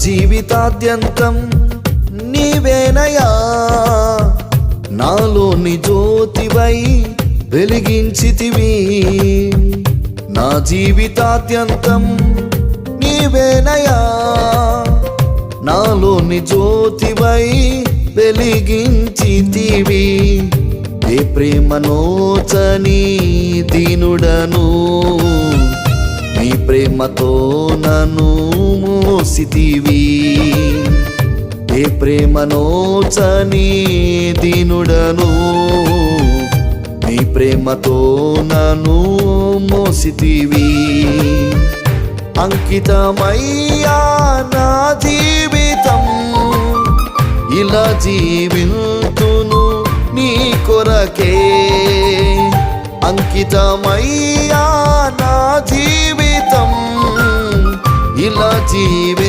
జీవితాద్యంతం నీవేనయా? నాలోని జ్యోతివై వెలిగించితివి. నా జీవితాద్యంతం నీవేనయా? నాలోని జ్యోతివై వెలిగించితివి. ఏ ప్రేమనోచని దీనుడను ప్రేమతో నన్ను మోసితివి. ఏ ప్రేమనోచని దీనుడను నీ ప్రేమతో నన్ను మోసితివి. అంకితమయ్యా నా జీవితం ఇలా జీవితును నీ కొరకే. అంకితమయ్యా నా జీవితం لطيف